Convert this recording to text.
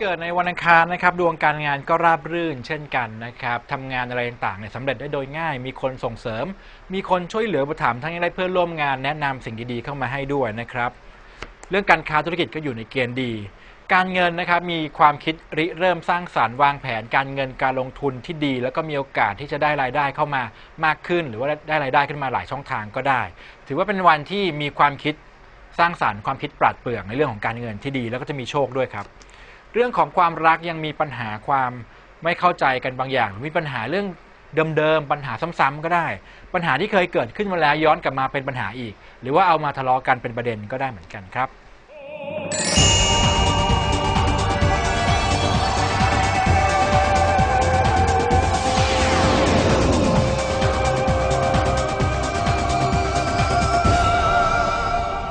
เกิดในวันอังคารนะครับดวงการงานก็ราบรื่นเช่นกันนะครับทำงานอะไรต่างๆเนี่ยสำเร็จได้โดยง่าย มีคนส่งเสริม มีคนช่วยเหลืออุปถัมทั้งยังได้เพื่อนร่วมงานแนะนำสิ่งดีๆเข้ามาให้ด้วยนะครับ เรื่องการค้าธุรกิจก็อยู่ในเกณฑ์ดี การเงินนะครับมีความคิดริเริ่มสร้างสารรค์วางแผนการเงินการลงทุนที่ดี แล้วก็มีโอกาสที่จะได้รายได้เข้ามามากขึ้น หรือว่าได้รายได้ขึ้นมาหลายช่องทางก็ได้ ถือว่าเป็นวันที่มีความคิดสร้างสารรค์ความคิดปราดเปรื่องในเรื่องของการเงินที่ดี แล้วก็จะมีโชคด้วยครับ เรื่องของความรักยังมีปัญหาความไม่เข้าใจกันบางอย่าง มีปัญหาเรื่องเดิมๆปัญหาซ้ำๆก็ได้ ปัญหาที่เคยเกิดขึ้นมาแล้วย้อนกลับมาเป็นปัญหาอีก หรือว่าเอามาทะเลาะกันเป็นประเด็นก็ได้เหมือนกันครับ